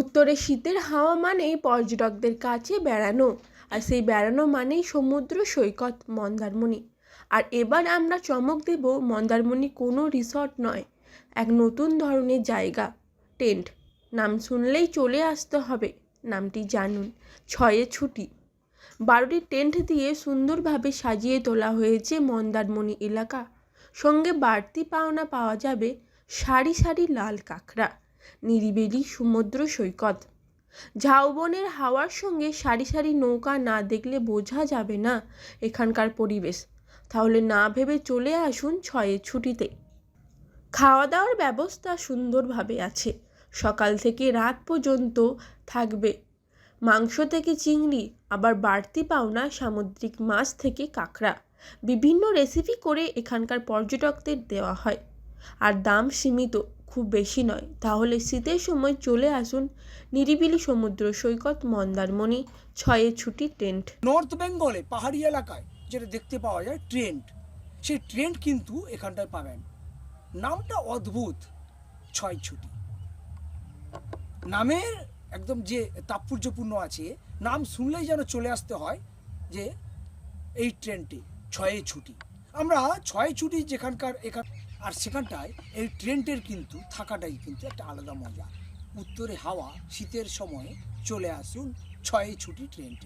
উত্তরে শীতের হাওয়া মানেই পর্যটকদের কাছে বেড়ানো। আর সেই বেড়ানো মানেই সমুদ্র, সৈকত, মন্দারমণি। আর এবার আমরা চমক দেব মন্দারমণি কোনো রিসর্ট নয়, এক নতুন ধরনের জায়গা, টেন্ট। নাম শুনলেই চলে আসতে হবে, নামটি জানুন, ছয়ে ছুটি। বারোটি টেন্ট দিয়ে সুন্দরভাবে সাজিয়ে তোলা হয়েছে মন্দারমণি এলাকা। সঙ্গে বাড়তি পাওনা পাওয়া যাবে সারি সারি লাল কাঁকড়া। নিরিবিলি সমুদ্র সৈকত। ঝাউবনের হাওয়ার সঙ্গে সারি সারি নৌকা না দেখলে বোঝা যাবে না এখানকার পরিবেশ। তাহলে না ভেবে চলে আসুন ছয়ের ছুটিতে। খাওয়া দাওয়ার ব্যবস্থা সুন্দরভাবে আছে। সকাল থেকে রাত পর্যন্ত থাকবে। মাংস থেকে চিংড়ি, আবার বাড়তি পাওনা সামুদ্রিক মাছ থেকে কাঁকড়া। বিভিন্ন রেসিপি করে এখানকার পর্যটকদের দেওয়া হয়। আর দাম সীমিত। খুব বেশি নয়। তাহলে শীতের সময় চলে আসুন নিরিবিলি সমুদ্র সৈকত মন্দারমণি, ছয়ে ছুটি টেন্ট। নর্থ বেঙ্গলে পাহাড়ি এলাকায় যেটা দেখতে পাওয়া যায় ট্রেন্ড সেই ট্রেন্ড কিন্তু এখানটায় পাবেন। নামটা অদ্ভুত, ছয় ছুটি। নামের একদম যে তাৎপর্যপূর্ণ আছে, নাম শুনলেই যেন চলে আসতে হয় যে এই ট্রেনটি ছয়ে ছুটি। আমরা ছয় ছুটি যেখানকার এখান আর সেখানটায় এই ট্রেনটের কিন্তু থাকাটাই কিন্তু একটা আলাদা মজা। উত্তরে হাওয়া, শীতের সময়ে চলে আসুন ছয়ে ছুটি ট্রেনটি।